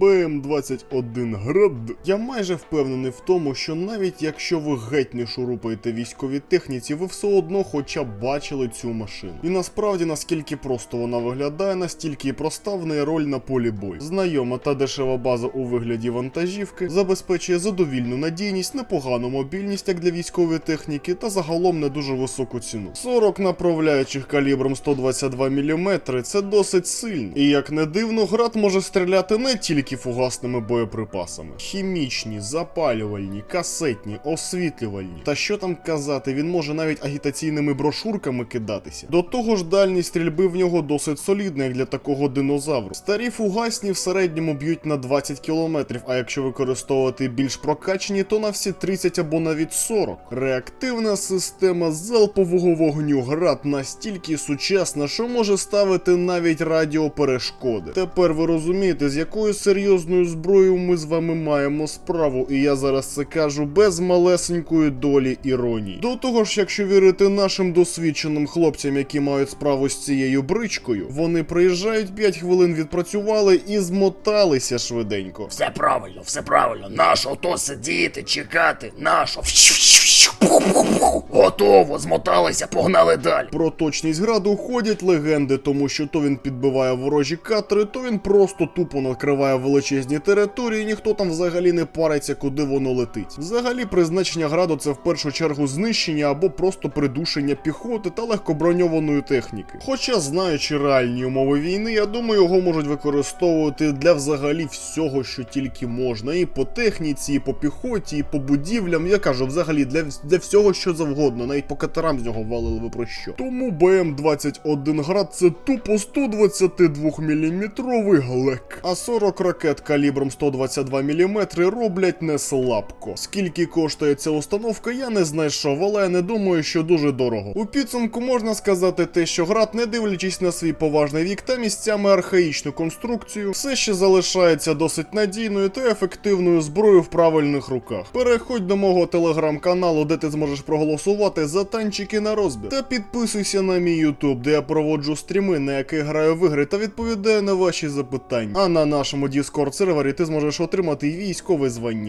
БМ-21 Град. Я майже впевнений в тому, що навіть якщо ви геть не шурупаєте військовій техніці, ви все одно хоча б бачили цю машину. І насправді, наскільки просто вона виглядає, настільки і проста в неї роль на полі бою. Знайома та дешева база у вигляді вантажівки забезпечує задовільну надійність, непогану мобільність як для військової техніки та загалом не дуже високу ціну. 40 направляючих калібром 122 мм це досить сильно. І як не дивно, град може стріляти не тільки фугасними боєприпасами: хімічні, запалювальні, касетні, освітлювальні. Та що там казати, він може навіть агітаційними брошурками кидатися. До того ж, дальність стрільби в нього досить солідна, як для такого динозавру. Старі фугасні в середньому б'ють на 20 км, а якщо використовувати більш прокачені, то на всі 30 або навіть 40. Реактивна система залпового вогню град настільки сучасна, що може ставити навіть радіоперешкоди. Тепер ви розумієте, з якою серйозною зброєю ми з вами маємо справу, і я зараз це кажу без малесенької долі іронії. До того ж, якщо вірити нашим досвідченим хлопцям, які мають справу з цією бричкою, вони приїжджають 5 хвилин відпрацювали і змоталися швиденько. Все правильно, все правильно. Нащо то сидіти, чекати, нащо? Готово, змоталися, погнали далі. Про точність граду ходять легенди, тому що то він підбиває ворожі катери, то він просто тупо накриває величезні території, і ніхто там взагалі не париться, куди воно летить. Взагалі, призначення граду це в першу чергу знищення або просто придушення піхоти та легкоброньованої техніки. Хоча, знаючи реальні умови війни, я думаю, його можуть використовувати для взагалі всього, що тільки можна. І по техніці, і по піхоті, і по будівлям. Я кажу, взагалі для, для всього, що завгодно, навіть по катерам з нього валили ви про що. Тому БМ-21 град це тупо 122 мм глек. А 40 ракет калібром 122 мм роблять не слабко. Скільки коштує ця установка, я не знайшов, але я не думаю, що дуже дорого. У підсумку можна сказати те, що град, не дивлячись на свій поважний вік та місцями архаїчну конструкцію, все ще залишається досить надійною та ефективною зброєю в правильних руках. Переходь до мого телеграм-каналу, де ти зможеш проголосувати за танчики на розбір. Та підписуйся на мій ютуб, де я проводжу стріми, на яких граю в ігри та відповідаю на ваші запитання. А на нашому Discord сервері ти зможеш отримати військове звання.